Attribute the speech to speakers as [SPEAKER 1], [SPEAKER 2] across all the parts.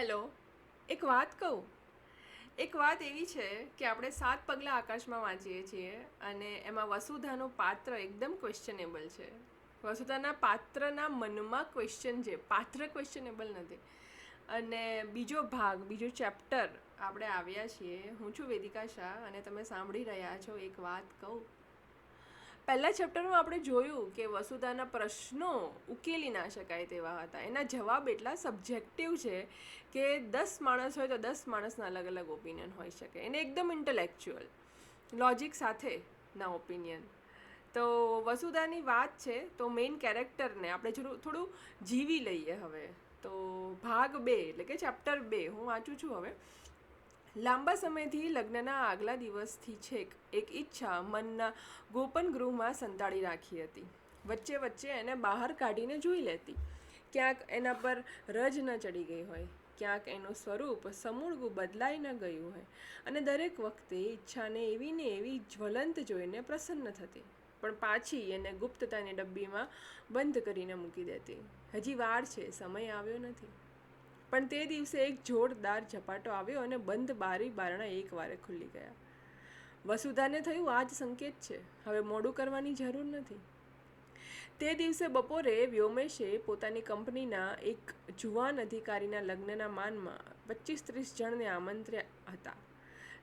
[SPEAKER 1] Hello, એક વાત કહું? એક વાત એવી છે કે આપણે સાત પગલાં આકાશમાં વાંચીએ છીએ અને એમાં વસુધાનું પાત્ર એકદમ ક્વેશ્ચનેબલ છે. વસુધાના પાત્રના મનમાં ક્વેશ્ચન છે પાત્ર ક્વેશ્ચનેબલ નથી. અને બીજો ભાગ, બીજો ચેપ્ટર આપણે આવ્યા છીએ. હું છું વેદિકા શાહ અને તમે સાંભળી રહ્યા છો, એક વાત કહું. પહેલા ચેપ્ટરમાં આપણે જોયું કે વસુધાના પ્રશ્નો ઉકેલી ના શકાય તેવા હતા. એના જવાબ એટલા સબ્જેક્ટિવ છે કે દસ માણસ હોય તો દસ માણસના અલગ અલગ ઓપિનિયન હોઈ શકે. એને એકદમ ઇન્ટેલેક્ચ્યુઅલ લોજિક સાથે ના ઓપિનિયન તો વસુધાની વાત છે, તો મેઇન કેરેક્ટરને આપણે થોડું થોડું જીવી લઈએ હવે. તો ભાગ બે, એટલે કે ચેપ્ટર બે, હું વાંચું છું હવે. લાંબા સમયથી લગ્નના આગલા દિવસથી છેક એક ઈચ્છા મનના ગોપન ગૃહમાં સંતાડી રાખી હતી. વચ્ચે વચ્ચે એને બહાર કાઢીને જોઈ લેતી. ક્યાંક એના પર રજ ન ચડી ગઈ હોય, ક્યાંક એનું સ્વરૂપ સમૂળગું બદલાઈ ન ગયું હોય અને દરેક વખતે ઈચ્છાને એવી ને એવી જ્વલંત જોઈને પ્રસન્ન થતી. પણ પાછી એને ગુપ્તતાની ડબ્બીમાં બંધ કરીને મૂકી દેતી. હજી વાર છે, સમય આવ્યો નથી. પણ તે દિવસે એક જોરદાર ઝપાટો આવ્યો અને બંધ બારી બારણા એકવારે ખુલી ગયા. વસુધાને થયું, આ જ સંકેત છે. હવે મોડું કરવાની જરૂર નથી. તે દિવસે બપોરે વ્યોમેશે પોતાની કંપનીના એક જુવાન અધિકારીના લગ્નના માનમાં પચીસ ત્રીસ જણને આમંત્ર્યા હતા.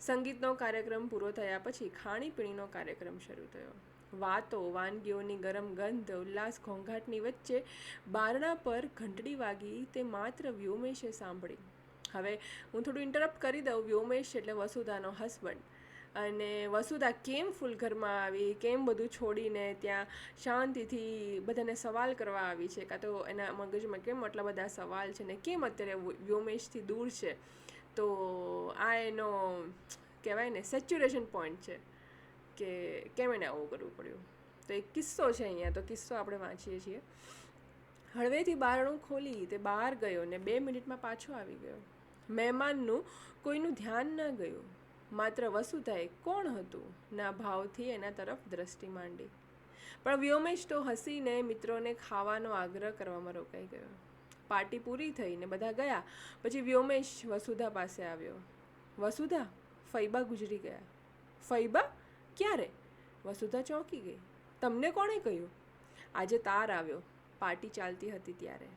[SPEAKER 1] સંગીતનો કાર્યક્રમ પૂરો થયા પછી ખાણીપીણીનો કાર્યક્રમ શરૂ થયો. વાતો, વાનગીઓની ગરમ ગંધ, ઉલ્લાસ ઘોંઘાટની વચ્ચે બારણા પર ઘંટડી વાગી તે માત્ર વ્યોમેશે સાંભળી. હવે હું થોડું ઇન્ટરપ્ટ કરી દઉં, વ્યોમેશ એટલે વસુધાનો હસબન્ડ અને વસુધા કેમ ફૂલઘરમાં આવી, કેમ બધું છોડીને ત્યાં શાંતિથી બધાને સવાલ કરવા આવી છે? કાં તો એના મગજમાં કેમ આટલા બધા સવાલ છે ને કેમ અત્યારે વ્યોમેશથી દૂર છે? તો આ એનો કહેવાય ને સેચ્યુરેશન પોઈન્ટ છે. કે કેમ એને આવું કરવું પડ્યું. તો એક કિસ્સો છે અહીંયા, તો કિસ્સો આપણે વાંચીએ છીએ. હળવેથી બારણું ખોલી તે બહાર ગયો ને બે મિનિટમાં પાછો આવી ગયો. મહેમાનનું કોઈનું ધ્યાન ન ગયું. માત્ર વસુધાએ કોણ હતું? ના ભાવથી એના તરફ દ્રષ્ટિ માંડી. પણ વ્યોમેશ તો હસીને મિત્રોને ખાવાનો આગ્રહ કરવામાં રોકાઈ ગયો. પાર્ટી પૂરી થઈને બધા ગયા, પછી વ્યોમેશ વસુધા પાસે આવ્યો. વસુધા, ફૈબા ગુજરી ગયા. ફૈબા? ક્યારે? વસુધા ચોંકી ગઈ. તમને કોણે કહ્યું? આજે તાર આવ્યો. પાર્ટી ચાલતી હતી ત્યારે.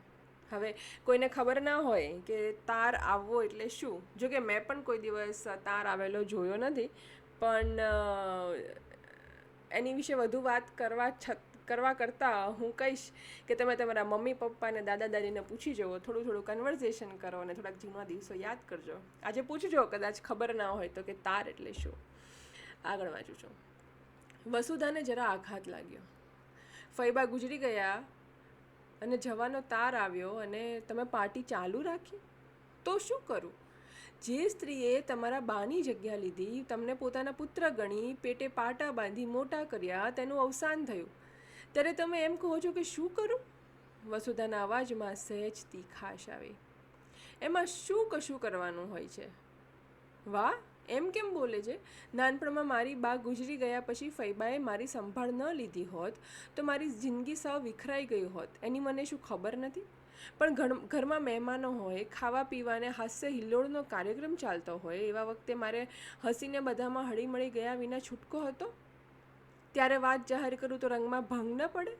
[SPEAKER 1] હવે કોઈને ખબર ના હોય કે તાર આવવો એટલે શું? જો કે મેં પણ કોઈ દિવસ તાર આવેલો જોયો નથી, પણ એની વિશે વધુ વાત કરવા છત, કરવા કરતાં હું કહીશ કે તમે તમારા મમ્મી, પપ્પાને, દાદા, દાદીને પૂછી જુઓ. થોડું થોડું કન્વર્ઝેશન કરો અને થોડાક જૂના દિવસો યાદ કરજો. આજે પૂછજો, કદાચ ખબર ના હોય તો કે તાર એટલે શું? આગળ વાંચું છું. વસુધાને જરા આઘાત લાગ્યો. ફૈબા ગુજરી ગયા અને જવાનો તાર આવ્યો અને તમે પાર્ટી ચાલુ રાખી? તો શું કરું? જે સ્ત્રીએ તમારા બાની જગ્યા લીધી, તમને પોતાના પુત્ર ગણી પેટે પાટા બાંધી મોટા કર્યા, તેનું અવસાન થયું. ત્યારે તમે એમ કહો છો કે શું કરું? વસુધાના અવાજમાં સહેજ તીખાશ આવી. એમાં શું કશું કરવાનું હોય છે? વાહ એમ કેમ બોલે છે? નાનપણમાં મારી બા ગુજરી ગયા પછી ફૈબાએ મારી સંભાળ ન લીધી હોત તો મારી જિંદગી સાવ વિખરાઈ ગઈ હોત. એની મને શું ખબર નથી? પણ ઘર ઘરમાં મહેમાનો હોય, ખાવા પીવાને હાસ્ય હિલ્લોળનો કાર્યક્રમ ચાલતો હોય, એવા વખતે મારે હસીને બધામાં હળીમળી ગયા વિના છૂટકો હતો? ત્યારે વાત જાહેર કરું તો રંગમાં ભંગ ન પડે?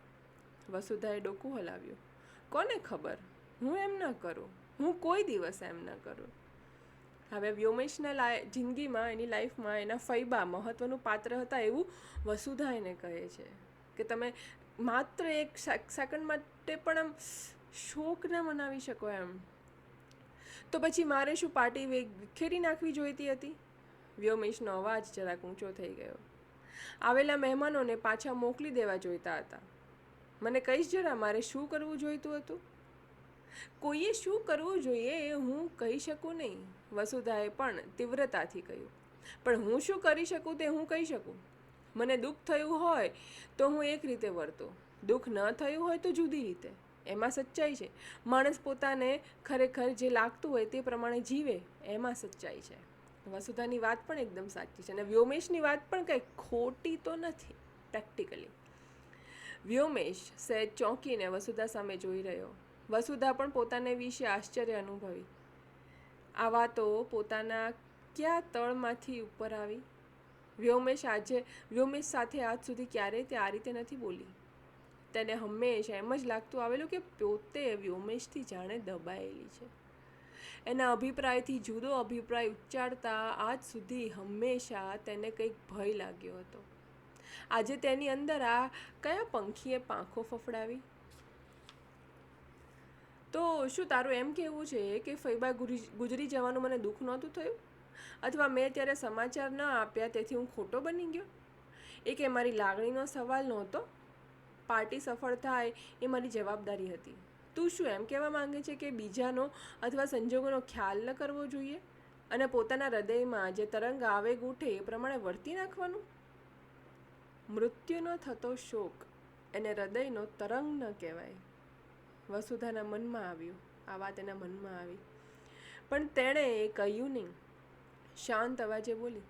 [SPEAKER 1] વસુધાએ ડોકું હલાવ્યું. કોને ખબર? હું એમ ન કરું. હું કોઈ દિવસ એમ ન કરું. હવે વ્યોમેશના લાય, જિંદગીમાં, એની લાઈફમાં, એના ફૈબા મહત્ત્વનું પાત્ર હતા એવું વસુધા એને કહે છે. કે તમે માત્ર એક સેકન્ડ માટે પણ આમ શોક ના મનાવી શકો એમ. તો પછી મારે શું પાર્ટી વિખેરી નાખવી જોઈતી હતી? વ્યોમેશનો અવાજ જરાક ઊંચો થઈ ગયો. આવેલા મહેમાનોને પાછા મોકલી દેવા જોઈતા હતા. મને કહીશ જરા, મારે શું કરવું જોઈતું હતું? કોઈએ શું કરવું જોઈએ એ હું કહી શકું નહીં. વસુધાએ પણ તીવ્રતાથી કહ્યું, પણ હું શું કરી શકું તે હું કહી શકું? મને દુઃખ થયું હોય તો હું એક રીતે વર્તું, દુઃખ ન થયું હોય તો જુદી રીતે. એમાં સચ્ચાઈ છે. માણસ પોતાને ખરેખર જે લાગતું હોય તે પ્રમાણે જીવે, એમાં સચ્ચાઈ છે. વસુધાની વાત પણ એકદમ સાચી છે અને વ્યોમેશની વાત પણ કંઈ ખોટી તો નથી, પ્રેક્ટિકલી. વ્યોમેશ સહેજ ચોંકીને વસુધા સામે જોઈ રહ્યો. વસુધા પણ પોતાને વિશે આશ્ચર્ય અનુભવી. આ વાતો પોતાના કયા તળમાંથી ઉપર આવી? વ્યોમેશ આજે, વ્યોમેશ સાથે આજ સુધી ક્યારેય તે આ રીતે નથી બોલી. તેને હંમેશા એમ જ લાગતું આવેલું કે પોતે વ્યોમેશથી જાણે દબાયેલી છે. એના અભિપ્રાયથી જુદો અભિપ્રાય ઉચ્ચારતા આજ સુધી હંમેશા તેને કંઈક ભય લાગ્યો હતો. આજે તેની અંદર આ કયા પંખીએ પાંખો ફફડાવી? તો શું તારું એમ કહેવું છે કે ફૈબા ગુજરી જવાનું મને દુઃખ નહોતું થયું? અથવા મેં ત્યારે સમાચાર ન આપ્યા તેથી હું ખોટો બની ગયો? એ કે મારી લાગણીનો સવાલ નહોતો. પાર્ટી સફળ થાય એ મારી જવાબદારી હતી. તું શું એમ કહેવા માંગે છે કે બીજાનો અથવા સંજોગોનો ખ્યાલ ન કરવો જોઈએ? અને પોતાના હૃદયમાં જે તરંગ આવેગ ઉઠે એ પ્રમાણે વર્તી નાખવાનું મૃત્યુનો થતો શોક એને હૃદયનો તરંગ ન કહેવાય. વસુધાના મનમાં આવ્યું. આ વાત એના મનમાં આવી. પણ તેણે એ કહ્યું નહીં. શાંત અવાજે બોલી,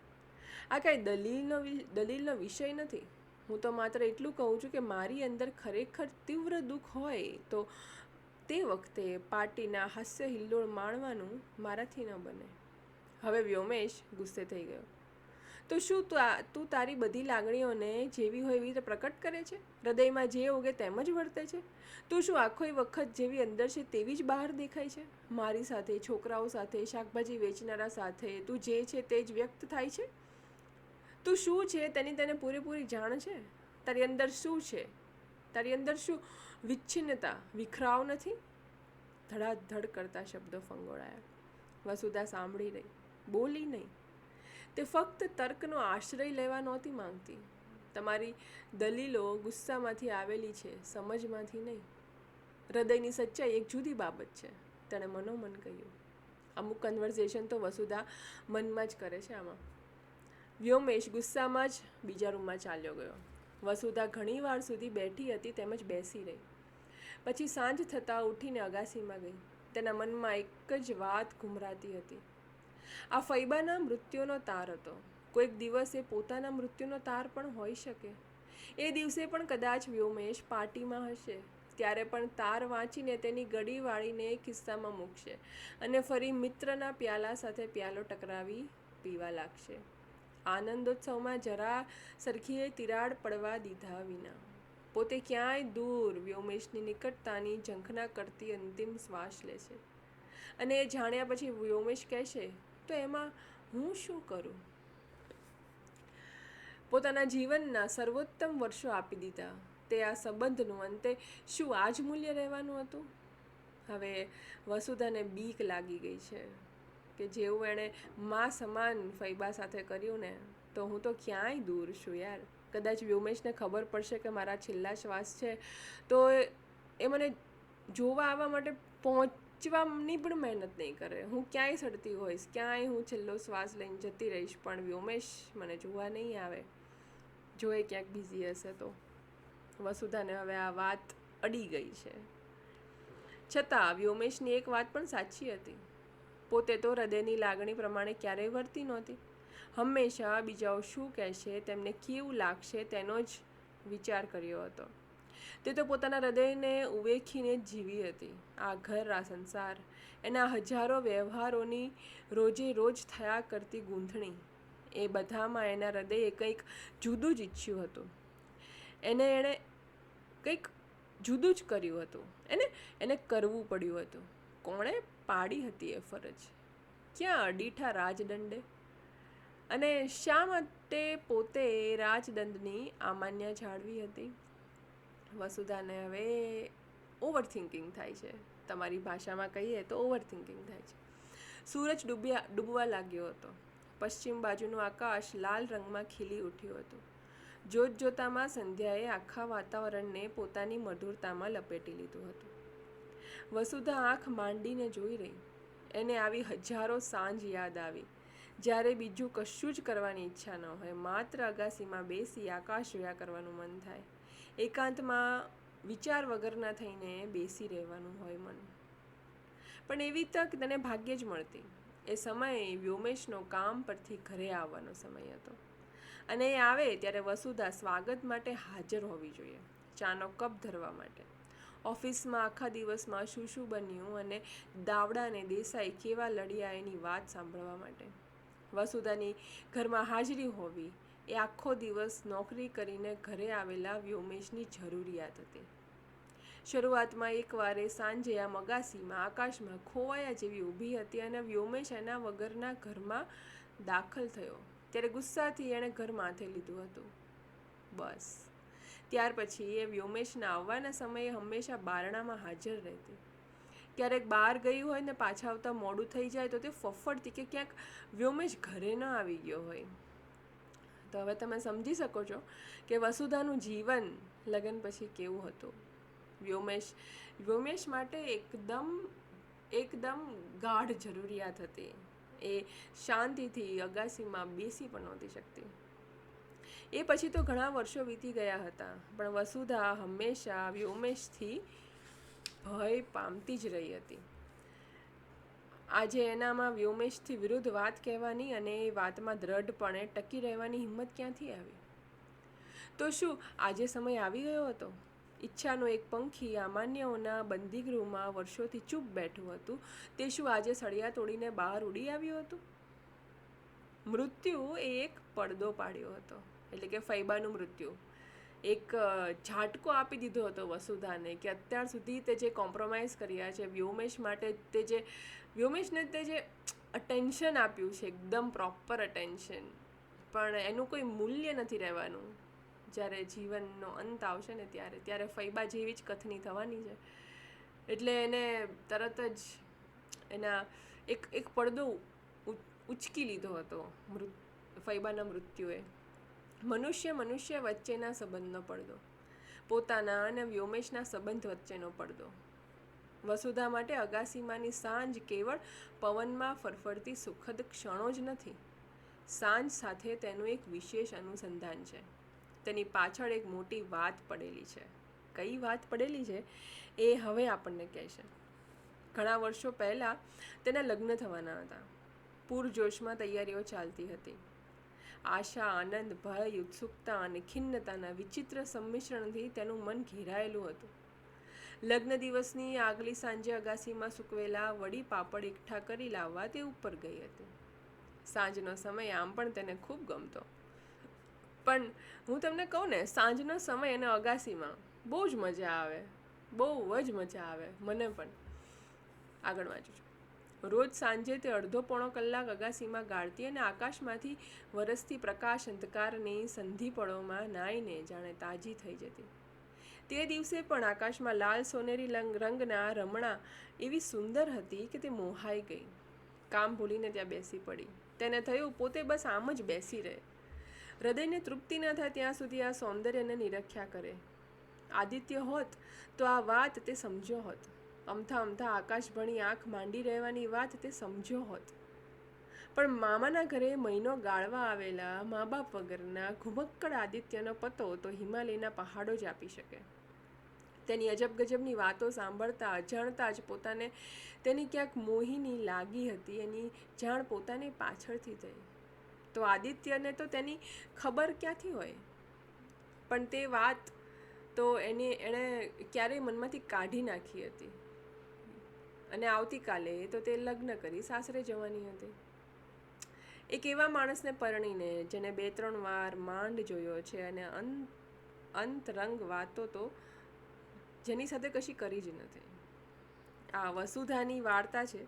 [SPEAKER 1] આ કાંઈ દલીલનો દલીલનો વિષય નથી. હું તો માત્ર એટલું કહું છું કે મારી અંદર ખરેખર તીવ્ર દુઃખ હોય તો તે વખતે પાર્ટીના હાસ્ય હિલ્લોળ માણવાનું મારાથી ન બને. હવે વ્યોમેશ ગુસ્સે થઈ ગયો. તો શું તું તારી બધી લાગણીઓને જેવી હોય એવી રીતે પ્રકટ કરે છે? હૃદયમાં જે ઉગે તેમ જ વર્તે છે? તું શું આખો વખત જેવી અંદર છે તેવી જ બહાર દેખાય છે? મારી સાથે, છોકરાઓ સાથે, શાકભાજી વેચનારા સાથે તું જે છે તે જ વ્યક્ત થાય છે? તું શું છે તેની તેને પૂરેપૂરી જાણ છે? તારી અંદર શું છે? તારી અંદર શું વિચ્છિન્નતા, વિખરાવ નથી? ધડાધડ કરતા શબ્દો ફંગોળાયા. વસુધા સાંભળી રહી બોલી નહીં. તે ફક્ત તર્કનો આશ્રય લેવા નહોતી માંગતી. તમારી દલીલો ગુસ્સામાંથી આવેલી છે, સમજમાંથી નહીં. હૃદયની સચ્ચાઈ એક જુદી બાબત છે, તેણે મનોમન કહ્યું. અમુક કન્વર્ઝેશન તો વસુધા મનમાં જ કરે છે આમાં. વ્યોમેશ ગુસ્સામાં જ બીજા રૂમમાં ચાલ્યો ગયો. વસુધા ઘણીવાર સુધી બેઠી હતી તેમજ બેસી રહી. પછી સાંજ થતાં ઉઠીને અગાસીમાં ગઈ. તેના મનમાં એક જ વાત ઘુમરાતી હતી. આ ફૈબાના મૃત્યુનો તાર હતો. કોઈક દિવસે પોતાના મૃત્યુનો તાર પણ હોઈ શકે. એ દિવસે પણ કદાચ વ્યોમેશ પાર્ટીમાં હશે, ત્યારે પણ તાર વાંચીને તેની ગળી વાળીને એ ખિસ્સામાં મૂકશે અને ફરી મિત્રના પ્યાલા સાથે પ્યાલો ટકરાવી પીવા લાગશે. આનંદોત્સવમાં જરા સરખીએ તિરાડ પડવા દીધા વિના. પોતે ક્યાંય દૂર વ્યોમેશની નિકટતાની ઝંખના કરતી અંતિમ શ્વાસ લે છે. અને એ જાણ્યા પછી વ્યોમેશ કહેશે તો એમાં હું શું કરું? પોતાના જીવનના સર્વોત્તમ વર્ષો આપી દીધા. તે આ સંબંધનું અંતે શું આ જ મૂલ્ય રહેવાનું હતું? હવે વસુધાને બીક લાગી ગઈ છે કે જેવું એણે મા સમાન ફૈબા સાથે કર્યું ને, તો હું તો ક્યાંય દૂર છું યાર. કદાચ વ્યોમેશને ખબર પડશે કે મારા છેલ્લા શ્વાસ છે, તો એ મને જોવા આવવા માટે પહોંચવાની પણ મહેનત નહીં કરે. હું ક્યાંય સડતી હોઈશ, ક્યાંય હું છેલ્લો શ્વાસ લઈને જતી રહીશ, પણ વ્યોમેશ મને જોવા નહીં આવે. જો એ ક્યાંક બિઝી હશે તો. વસુધાને હવે આ વાત અડી ગઈ છે. છતાં વ્યોમેશની એક વાત પણ સાચી હતી. પોતે તો હૃદયની લાગણી પ્રમાણે ક્યારેય વર્તી નહોતી. હંમેશા બીજાઓ શું કહેશે, તેમને કેવું લાગશે તેનો જ વિચાર કર્યો હતો. તે તો પોતાના હૃદયને ઉવેખીને જીવી હતી. આ ઘર, આ સંસાર, એના હજારો વ્યવહારોની રોજે રોજ થયા કરતી ગૂંથણી, એ બધામાં એના હૃદયે કંઈક જુદું જ ઈચ્છ્યું હતું. એને એણે કંઈક જુદું જ કર્યું હતું. એને એને કરવું પડ્યું હતું. કોણે પાડી હતી એ ફરજ? ક્યાં અડીઠા રાજદંડે? અને શા માટે પોતે રાજદંડની આમાન્ય જાળવી હતી? વસુધાને હવે ઓવર થિંકિંગ થાય છે. તમારી ભાષામાં કહીએ તો ઓવર થિંકિંગ થાય છે. સૂરજ ડૂબ્યા, ડૂબવા લાગ્યો હતો. પશ્ચિમ બાજુનું આકાશ લાલ રંગમાં ખીલી ઉઠ્યું હતું. જોત જોતામાં સંધ્યાએ આખા વાતાવરણને પોતાની મધુરતામાં લપેટી લીધું હતું. વસુધા આંખ માંડીને જોઈ રહી. એને આવી હજારો સાંજ યાદ આવી. જ્યારે બીજું કશું જ કરવાની ઈચ્છા ન હોય, માત્ર અગાસીમાં બેસી આકાશ જોયા કરવાનું મન થાય. એકાંતમાં વિચાર વગરના થઈને બેસી રહેવાનું હોય મન. પણ એવી તક તને ભાગ્યે જ મળતી. એ સમયે વ્યોમેશનો કામ પરથી ઘરે આવવાનો સમય હતો. અને એ આવે ત્યારે વસુધા સ્વાગત માટે હાજર હોવી જોઈએ. ચાનો કપ ધરવા માટે. ઓફિસમાં આખા દિવસમાં શું શું બન્યું અને દાવડા અને દેસાઈ કેવા લડ્યા એની વાત સાંભળવા માટે. વસુધાની ઘરમાં હાજરી હોવી એ આખો દિવસ નોકરી કરીને ઘરે આવેલા વ્યોમેશની જરૂરિયાત હતી. શરૂઆતમાં એકવારે સાંજે આ મગાસીમાં આકાશમાં ખોવાયા જેવી ઊભી હતી અને વ્યોમેશ એના વગરના ઘરમાં દાખલ થયો. ત્યારે ગુસ્સાથી એણે ઘર માથે લીધું હતું. બસ. ત્યાર પછી એ વ્યોમેશના આવવાના સમયે હંમેશા બારણામાં હાજર રહેતી. ક્યારેક બહાર ગઈ હોય ને પાછા આવતા મોડું થઈ જાય તો તે ફફડતી કે ક્યાંક વ્યોમેશ ઘરે ન આવી ગયો હોય. તો હવે તમે સમજી શકો છો કે વસુધાનું જીવન લગ્ન પછી કેવું હતું. વ્યોમેશ વ્યોમેશ માટે એકદમ એકદમ ગાઢ જરૂરિયાત હતી. એ શાંતિથી, અગાસીમાં બેસી પણ નહોતી શકતી. એ પછી તો ઘણા વર્ષો વીતી ગયા હતા, પણ વસુધા હંમેશા વ્યોમેશથી ભય પામતી જ રહી હતી. આજે એનામાં વ્યોમેશથી વિરુદ્ધ વાત કહેવાની અને એ વાતમાં દ્રઢપણે ટકી રહેવાની હિંમત ક્યાંથી આવી? તો શું આજે સમય આવી ગયો હતો? ઈચ્છાનો એક પંખી અમાન્યઓના બંદીગૃહમાં વર્ષોથી ચૂપ બેઠું હતું. તે શું આજે સળિયા તોડીને બહાર ઉડી આવ્યું હતું? મૃત્યુ એ એક પડદો પાડ્યો હતો, એટલે કે ફૈબાનું મૃત્યુ. એક ઝાટકો આપી દીધો હતો વસુધાને કે અત્યાર સુધી તે જે કોમ્પ્રોમાઇઝ કર્યા છે વ્યોમેશ માટે તે જે વ્યોમેશને તે જે અટેન્શન આપ્યું છે, એકદમ પ્રોપર અટેન્શન પણ એનું કોઈ મૂલ્ય નથી રહેવાનું. જ્યારે જીવનનો અંત આવશે ને ત્યારે ત્યારે ફૈબા જેવી જ કથની થવાની છે. એટલે એને તરત જ એના એક એક પડદો ઉચકી લીધો હતો મૃત, ફૈબાના મૃત્યુએ. મનુષ્ય મનુષ્ય વચ્ચેના સંબંધનો પડદો. પોતાના અને વ્યોમેશના સંબંધ વચ્ચેનો પડદો. વસુધા માટે અગાસીમાંની સાંજ કેવળ પવનમાં ફરફરતી સુખદ ક્ષણો જ નથી. સાંજ સાથે તેનું એક વિશેષ અનુસંધાન છે. તેની પાછળ એક મોટી વાત પડેલી છે. કઈ વાત પડેલી છે? એ હવે આપણને કહેશે. ઘણા વર્ષો પહેલાં તેના લગ્ન થવાના હતા. પૂરજોશમાં તૈયારીઓ ચાલતી હતી. આશા, આનંદ, ભય, ઉત્સુકતા અને ખિન્નતાના વિચિત્ર સંમિશ્રણથી તેનું મન ઘેરાયેલું હતું. લગ્ન દિવસની આગલી સાંજે અગાસીમાં સૂકવેલા વડી પાપડ એકઠા કરી લાવવા તે ઉપર ગઈ હતી. સાંજનો સમય આમ પણ તેને ખૂબ ગમતો. પણ હું તમને કહું ને, સાંજનો સમય અને અગાસીમાં બહુ જ મજા આવે. બહુ જ મજા આવે, મને પણ. આગળ વાંચું છું. રોજ સાંજે તે અડધો પોણો કલાક અગાસીમાં ગાળતી અને આકાશમાંથી વરસતી પ્રકાશ અંધકારની સંધિપળોમાં નાઈને જાણે તાજી થઈ જતી. તે દિવસે પણ આકાશમાં લાલ સોનેરી રંગના રમણા એવી સુંદર હતી કે તે મોહાઈ ગઈ. કામ ભૂલીને ત્યાં બેસી પડી. તેને થયું પોતે બસ આમ જ બેસી રહે. હૃદયને તૃપ્તિ ન થાય ત્યાં સુધી આ સૌંદર્યને નિરખ્યા કરે. આદિત્ય હોત તો આ વાત તે સમજ્યો હોત. અમથા અમથા આકાશ ભણી આંખ માંડી રહેવાની વાત તે સમજ્યો હોત. પણ મામાના ઘરે મહિનો ગાળવા આવેલા મા બાપ વગરના ઘુમક્કડ આદિત્યનો પતો તો હિમાલયના પહાડો જ આપી શકે. તેની અજબ ગજબની વાતો સાંભળતા અજાણતા જ પોતાને તેની ક્યાંક મોહિની લાગી હતી, એની જાણ પોતાની પાછળથી થઈ. તો આદિત્યને તો તેની ખબર ક્યાંથી હોય? પણ તે વાત તો એની, એણે ક્યારેય મનમાંથી કાઢી નાખી હતી. અને આવતીકાલે તો તે લગ્ન કરી સાસરે જવાની હતી. એક એવા માણસને પરણીને જેને બે ત્રણ વાર માંડ જોયો છે અને અંત અંતરંગ વાતો તો જેની સાથે કશી કરી જ નથી. આ વસુધાની વાર્તા છે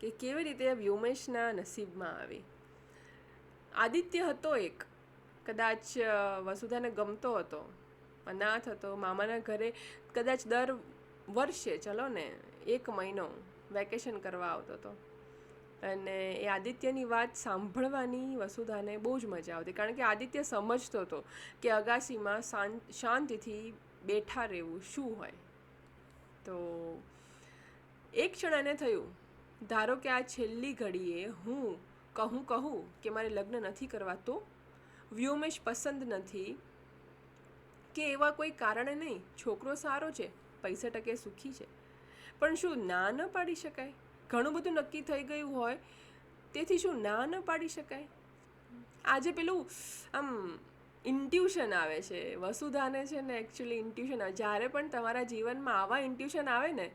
[SPEAKER 1] કે કેવી રીતે વ્યોમેશના નસીબમાં આવી. આદિત્ય હતો એક. કદાચ વસુધાને ગમતો હતો, અનાથ હતો, મામાના ઘરે કદાચ દર વર્ષે, ચલો ને, એક મહિનો વેકેશન કરવા આવતો હતો. અને એ આદિત્યની વાત સાંભળવાની વસુધાને બહુ જ મજા આવતી. કારણ કે આદિત્ય સમજતો હતો કે અગાસીમાં શાંત, શાંતિથી બેઠા રહેવું શું હોય? તો એક ક્ષણ એને થયું, ધારો કે આ છેલ્લી ઘડીએ હું કહું કહું કે મારે લગ્ન નથી કરવા તો વ્યોમેશ પસંદ નથી, કે એવા કોઈ કારણે નહીં, છોકરો સારો છે, પૈસા ટકે સુખી છે, પણ શું ના ન પાડી શકાય? ઘણું બધું નક્કી થઈ ગયું હોય, તેથી શું ના ન પાડી શકાય? આજે પેલું, આમ ઇન્ટ્યુશન આવે છે. વસુધાને છે ને એકચ્યુઅલી ઇન્ટ્યુશન આવે. જ્યારે પણ તમારા જીવનમાં આવા ઇન્ટ્યુશન આવે ને,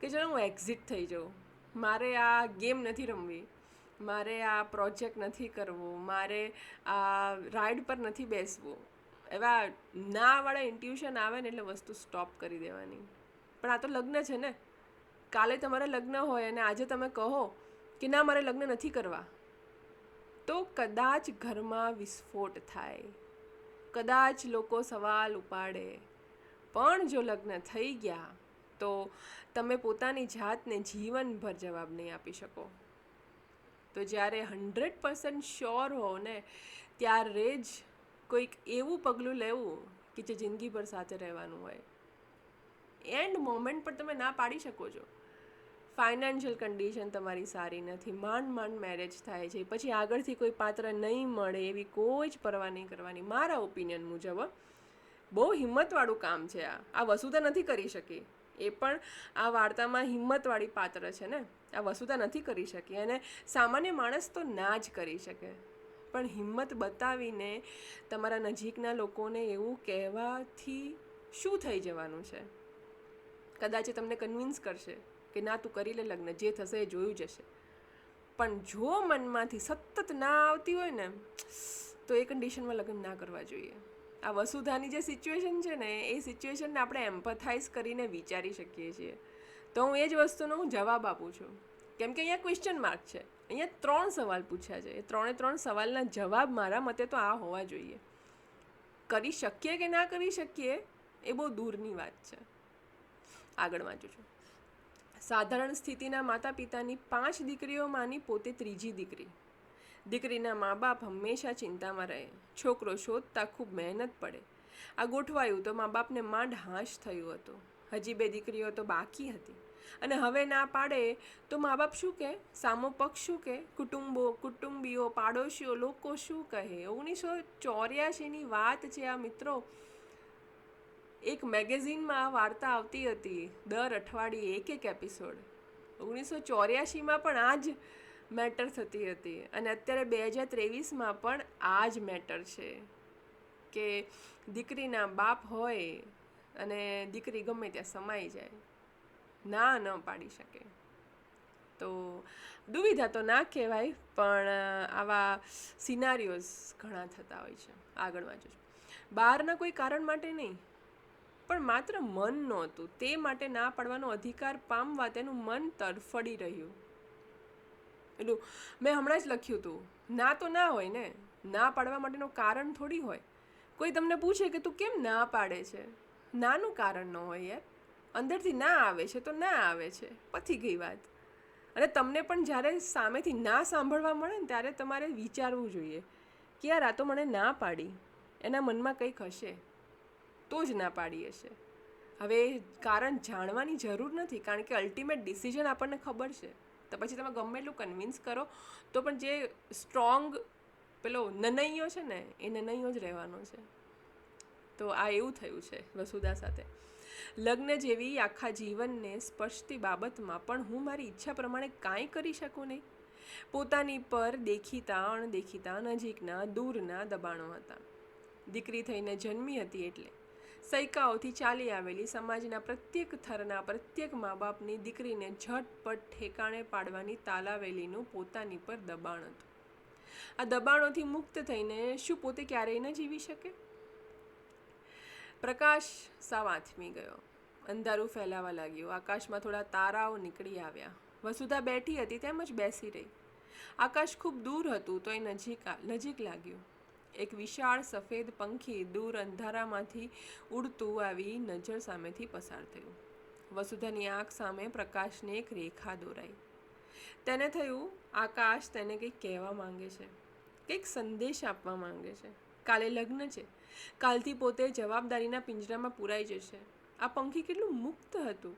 [SPEAKER 1] કે ચલો હું એક્ઝિટ થઈ જાઉં. મારે આ ગેમ નથી રમવી. મારે આ પ્રોજેક્ટ નથી કરવો. મારે આ રાઇડ પર નથી બેસવું. એવા નાવાળા ઇન્ટ્યુશન આવે ને એટલે વસ્તુ સ્ટોપ કરી દેવાની. પણ આ તો લગ્ન છે ને. કાલે તમારે લગ્ન હોય અને આજે તમે કહો કે ના, મારે લગ્ન નથી કરવા. તો કદાચ ઘરમાં વિસ્ફોટ થાય. કદાચ લોકો સવાલ ઉપાડે. પણ જો લગ્ન થઈ ગયા, તો તમે પોતાની જાતને જીવનભર જવાબ નહીં આપી શકો. તો જ્યારે હંડ્રેડ પર્સન્ટ શ્યોર હો ને, ત્યારે જ કોઈક એવું પગલું લેવું કે જે જિંદગીભર સાથે રહેવાનું હોય. એન્ડ મોમેન્ટ પર તમે ના પાડી શકો છો. ફાઇનાન્શિયલ કન્ડિશન તમારી સારી નથી. માંડ માંડ મેરેજ થાય છે. પછી આગળથી કોઈ પાત્ર નહીં મળે એવી કોઈ જ પરવા નહીં કરવાની. મારા ઓપિનિયન મુજબ બહુ હિંમતવાળું કામ છે આ. આ વસુધા નથી કરી શકી. એ પણ આ વાર્તામાં હિંમતવાળી પાત્ર છે ને? આ વસુધા નથી કરી શકી. અને સામાન્ય માણસ તો ના જ કરી શકે. પણ હિંમત બતાવીને તમારા નજીકના લોકોને એવું કહેવાથી શું થઈ જવાનું છે? કદાચ તમને કન્વિન્સ કરશે. કે ના તું કરી લે લગ્ન, જે થશે એ જોયું જશે પણ જો મનમાંથી સતત ના આવતી હોય ને, તો એ કન્ડિશનમાં લગ્ન ના કરવા જોઈએ. આ વસુધાની જે સિચ્યુએશન છે ને, એ સિચ્યુએશનને આપણે એમ્પથાઇઝ કરીને વિચારી શકીએ છીએ. તો હું એ જ વસ્તુનો હું જવાબ આપું છું. કેમ કે અહીંયા ક્વેશ્ચન માર્ક છે. અહીંયા ત્રણ સવાલ પૂછ્યા છે. એ ત્રણે ત્રણ સવાલના જવાબ મારા મતે તો આ હોવા જોઈએ. કરી શકીએ કે ના કરી શકીએ, એ બહુ દૂરની વાત છે. આગળ વાંચું છું. સાધારણ સ્થિતિના માતા પિતાની પાંચ દીકરીઓમાંની પોતે ત્રીજી દીકરી. દીકરીના મા બાપ હંમેશા ચિંતામાં રહે. છોકરો શોધતા ખૂબ મહેનત પડે. આ ગોઠવાયું તો મા બાપને માંડ હાશ થયું હતું. હજી બે દીકરીઓ તો બાકી હતી. અને હવે ના પાડે તો મા બાપ શું કહે? સામો પક્ષ શું કહે? કુટુંબો, કુટુંબીઓ, પાડોશીઓ, લોકો શું કહે? ઓગણીસો ચોર્યાસીની વાત છે આ મિત્રો. એક મેગેઝિનમાં આ વાર્તા આવતી હતી, દર અઠવાડિયે એક એક એપિસોડ. ઓગણીસો ચોર્યાસીમાં પણ આ જ મેટર થતી હતી અને અત્યારે બે હજાર ત્રેવીસમાં પણ આ જ મેટર છે કે દીકરીના બાપ હોય અને દીકરી ગમે ત્યાં સમાઈ જાય, ના ન પાડી શકે. તો દુવિધા તો ના કહેવાય, પણ આવા સિનારીઓઝ ઘણા થતા હોય છે. આગળ વાંચું છું. બહારના કોઈ કારણ માટે નહીં. પણ માત્ર મન નહોતું. તે માટે ના પાડવાનો અધિકાર પામવા તેનું મન તરફડી રહ્યું. એટલું મેં હમણાં જ લખ્યું હતું ના તો ના હોય ને? ના પાડવા માટેનું કારણ થોડી હોય? કોઈ તમને પૂછે કે તું કેમ ના પાડે છે? નાનું કારણ ન હોય યાર. અંદરથી ના આવે છે તો ના આવે છે. પતી ગઈ વાત. અને તમને પણ જ્યારે સામેથી ના સાંભળવા મળે ને ત્યારે તમારે વિચારવું જોઈએ કે યાર આ તો મને ના પાડી. એના મનમાં કંઈક હશે. તો જ ના પાડી હશે. હવે કારણ જાણવાની જરૂર નથી, કારણ કે અલ્ટિમેટ ડિસિઝન આપણને ખબર છે. તો પછી તમે ગમે એટલું કન્વિન્સ કરો, તો પણ જે સ્ટ્રોંગ પેલો નનૈયો છે ને, એ નનૈયો જ રહેવાનો છે. તો આ એવું થયું છે વસુધા સાથે. લગ્ન જેવી આખા જીવનને સ્પર્શતી બાબતમાં પણ હું મારી ઈચ્છા પ્રમાણે કાંઈ કરી શકું નહીં. પોતાની પર દેખીતા અણદેખીતા નજીકના, દૂરના દબાણો હતા. દીકરી થઈને જન્મી હતી એટલે. સૈકાઓથી ચાલી આવેલી સમાજના પ્રત્યેક થરના પ્રત્યેક મા બાપની દીકરીને ઝટપટ ઠેકાણે પાડવાની તાલાવેલીનું પોતાની પર દબાણ હતું. આ દબાણોથી મુક્ત થઈને શું પોતે ક્યારેય ન જીવી શકે? પ્રકાશ સાવ આથમી ગયો. અંધારું ફેલાવા લાગ્યું. આકાશમાં થોડા તારાઓ નીકળી આવ્યા. વસુધા બેઠી હતી તેમ જ બેસી રહી. આકાશ ખૂબ દૂર હતું તો એ નજીક નજીક લાગ્યું. એક વિશાળ સફેદ પંખી દૂર અંધારામાંથી ઉડતું આવી નજર સામેથી પસાર થયું. વસુધાની આંખ સામે પ્રકાશની એક રેખા દોરાઈ. તેને થયું આકાશ તેને કંઈક કહેવા માંગે છે. કંઈક સંદેશ આપવા માંગે છે. કાલે લગ્ન છે. કાલથી પોતે જવાબદારીના પિંજરામાં પૂરાઈ જશે. આ પંખી કેટલું મુક્ત હતું.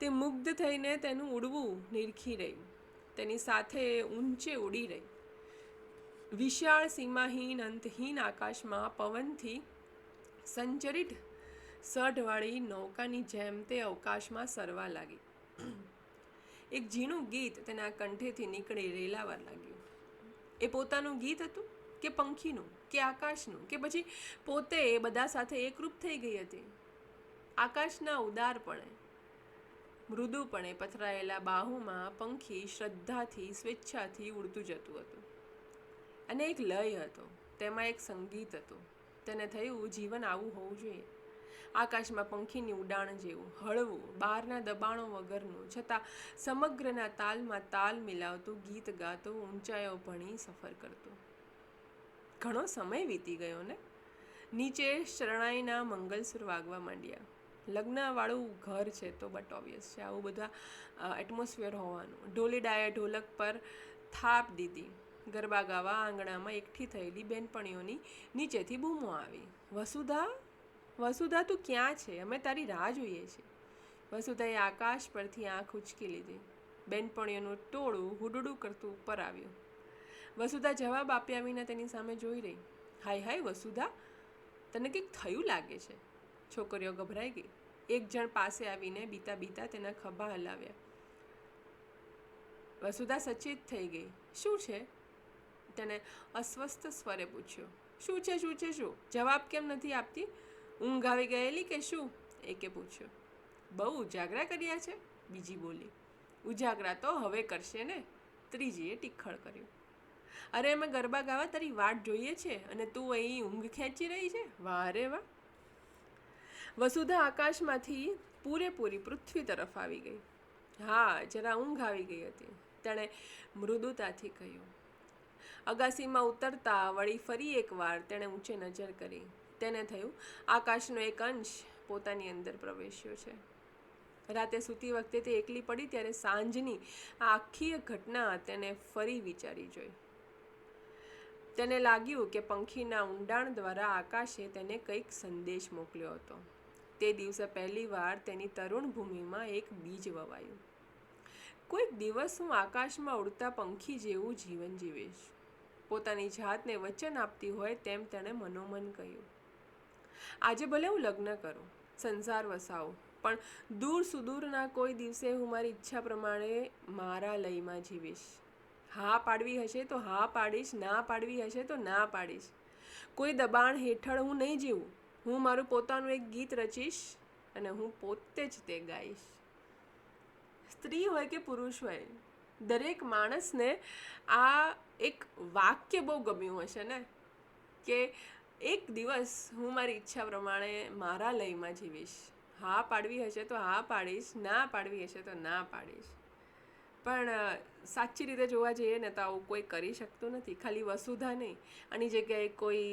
[SPEAKER 1] તે મુગ્ધ થઈને તેનું ઉડવું નિરખી રહ્યું. તેની સાથે ઊંચે ઉડી રહી. વિશાળ, સીમાહીન, અંતહીન આકાશમાં પવનથી સંચરિત સઢવાળી નૌકાની જેમ તે અવકાશમાં સરવા લાગી. એક ઝીણું ગીત તેના કંઠેથી નીકળી રેલાવા લાગ્યું. એ પોતાનું ગીત હતું કે પંખીનું, કે આકાશનું, કે પછી પોતે એ બધા સાથે એકરૂપ થઈ ગઈ હતી? આકાશના ઉદારપણે, મૃદુપણે પથરાયેલા બાહુમાં પંખી શ્રદ્ધાથી, સ્વેચ્છાથી ઉડતું જતું હતું. અને એક લય હતો, તેમાં એક સંગીત હતું. તેને થયું, જીવન આવું હોવું જોઈએ. આકાશમાં પંખીની ઉડાણ જેવું, હળવું, બહારના દબાણો વગરનું, છતાં સમગ્રના તાલમાં તાલ મિલાવતું ગીત ગાતું, ઊંચાઈઓ ભણી સફર કરતું. ઘણો સમય વીતી ગયો ને? નીચે શરણાઈના મંગલસુર વાગવા માંડ્યા. લગ્નવાળું ઘર છે તો બટ ઓબ્વિયસ છે. આવું બધા એટમોસ્ફિયર હોવાનું. ઢોલી ડાયા ઢોલક પર થાપ દીધી. ગરબા ગાવા આંગણામાં એકઠી થયેલી બેનપણીઓની નીચેથી બૂમો આવી. વસુધા વસુધા તું ક્યાં છે? અમે તારી રાહ જોઈએ છીએ વસુધાએ આકાશ પરથી આંખ ઉચકી લીધી. બેનપણીઓનું ટોળું હુડુડું કરતું ઉપર આવ્યું. વસુધા જવાબ આપ્યા વિના તેની સામે જોઈ રહી. હાય હાય, વસુધા, તને કંઈક થયું લાગે છે. છોકરીઓ ગભરાઈ ગઈ. એક જણ પાસે આવીને બીતા બીતા તેના ખભા હલાવ્યા. વસુધા સચેત થઈ ગઈ. શું છે? તેને અસ્વસ્થ સ્વરે પૂછ્યું, શું છે શું છે, શું? જવાબ કેમ નથી આપતી? ઊંઘ આવી ગયેલી કે શું? એકે પૂછ્યું, બહુ ઉજાગરા કર્યા છે. બીજી બોલી, ઉજાગરા તો હવે કરશે ને? ત્રીજીએ ટીખળ કર્યું, અરે, અમે ગરબા ગાવા તારી વાટ જોઈએ છે અને તું અહીં ઊંઘ ખેંચી રહી છે? વાહ રે વાહ. વસુધા આકાશમાંથી પૂરેપૂરી પૃથ્વી તરફ આવી ગઈ. હા, જરા ઊંઘ આવી ગઈ હતી. તેણે મૃદુતાથી કહ્યું અગાસીમાં ઉતરતા વળી ફરી એકવાર તેણે ઊંચે નજર કરી. તેને થયું, આકાશનો એક અંશ પોતાની અંદર પ્રવેશ્યો છે. રાતે સૂતી વખતે તે એકલી પડી ત્યારે સાંજની આ આખી ઘટના તેને ફરી વિચારી જોઈ. તેને લાગ્યું કે પંખીના ઊંડાણ દ્વારા આકાશે તેને કંઈક સંદેશ મોકલ્યો હતો. તે દિવસે પહેલીવાર તેની તરુણ ભૂમિમાં એક બીજ વવાયું. કોઈક દિવસ હું આકાશમાં ઉડતા પંખી જેવું જીવન જીવીશ. પોતાની જાતને વચન આપતી હોય તેમ તેણે મનોમન કહ્યું. આજે ભલે હું લગ્ન કરું, સંસાર વસાવું, પણ દૂર સુદૂરના કોઈ દિવસે હું મારી ઈચ્છા પ્રમાણે મારા લયમાં જીવીશ. હા પાડવી હશે તો હા પાડીશ, ના પાડવી હશે તો ના પાડીશ. કોઈ દબાણ હેઠળ હું નહીં જીવું. હું મારું પોતાનું એક ગીત રચીશ અને હું પોતે જ તે ગાઈશ. સ્ત્રી હોય કે પુરુષ હોય દરેક માણસને આ એક વાક્ય બહુ ગમ્યું હશે ને? કે એક દિવસ હું મારી ઈચ્છા પ્રમાણે મારા લયમાં જીવીશ. હા પાડવી હશે તો હા પાડીશ, ના પાડવી હશે તો ના પાડીશ. પણ સાચી રીતે જોવા જઈએ ને તો આવું કોઈ કરી શકતું નથી, ખાલી વસુધા નહીં. આની જગ્યાએ કોઈ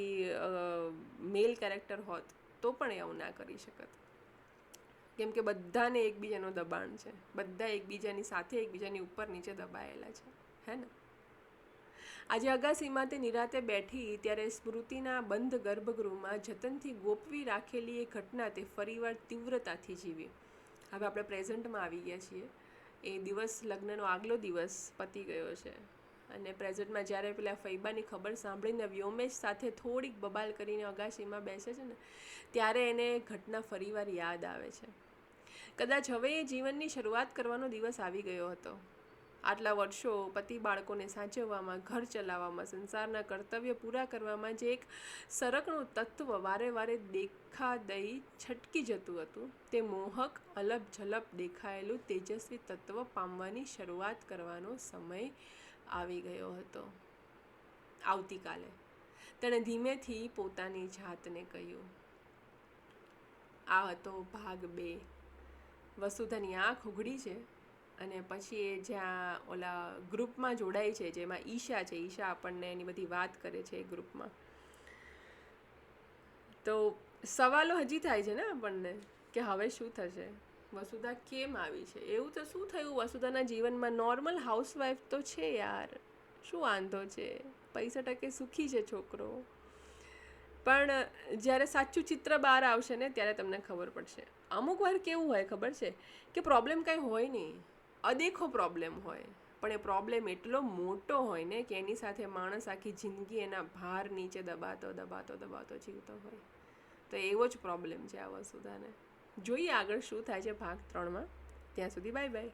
[SPEAKER 1] મેલ કેરેક્ટર હોત તો પણ એ આવું ના કરી શકત. કેમ કે બધાને એકબીજાનું દબાણ છે. બધા એકબીજાની સાથે એકબીજાની ઉપર નીચે દબાયેલા છે. હે ને? આજે અગાસીમાં તે નિરાતે બેઠી ત્યારે સ્મૃતિના બંધ ગર્ભગૃહમાં જતનથી ગોપવી રાખેલી એ ઘટના તે ફરીવાર તીવ્રતાથી જીવી. હવે આપણે પ્રેઝન્ટમાં આવી ગયા છીએ. એ દિવસ લગ્નનો આગલો દિવસ પતી ગયો છે. અને પ્રેઝન્ટમાં જ્યારે પેલા ફૈબાની ખબર સાંભળીને વ્યોમેશ સાથે થોડીક બબાલ કરીને અગાશીમાં બેસે છે ને, ત્યારે એને ઘટના ફરીવાર યાદ આવે છે. કદાચ હવે એ જીવનની શરૂઆત કરવાનો દિવસ આવી ગયો હતો. આટલા વર્ષો પતિ બાળકોને સાચવવામાં, ઘર ચલાવવામાં, સંસારના કર્તવ્ય પૂરા કરવામાં જે એક સરકનું તત્વ વારે વારે દેખા દઈ છટકી જતું હતું, તે મોહક અલપ ઝલપ દેખાયેલું તેજસ્વી તત્વ પામવાની શરૂઆત કરવાનો સમય આવી ગયો હતો. આવતીકાલે. તેણે ધીમેથી પોતાની જાતને કહ્યું, આ હતો ભાગ બે. વસુધાની આંખ ઉઘડી છે અને પછી એ જ્યાં ઓલા ગ્રુપમાં જોડાય છે, જેમાં ઈશા છે, ઈશા આપણને એની બધી વાત કરે છે એ ગ્રુપમાં. તો સવાલો હજી થાય છે ને આપણને, કે હવે શું થશે? વસુધા કેમ આવી છે? એવું તો શું થયું? વસુધાના જીવનમાં નોર્મલ હાઉસવાઈફ તો છે યાર. શું વાંધો છે? પૈસા ટકે સુખી છે છોકરો. પણ જ્યારે સાચું ચિત્ર બહાર આવશે ને, ત્યારે તમને ખબર પડશે. અમુક વાર કેવું હોય ખબર છે? કે પ્રોબ્લેમ કાંઈ હોય નહીં. અદેખો પ્રોબ્લેમ હોય. પણ એ પ્રોબ્લેમ એટલો મોટો હોય ને કે એની સાથે માણસ આખી જિંદગી એના ભાર નીચે દબાતો દબાતો દબાતો જીવતો હોય. તો એવો જ પ્રોબ્લેમ છે આ વસુધાને. જોઈએ આગળ શું થાય છે ભાગ ત્રણમાં. ત્યાં સુધી બાય બાય.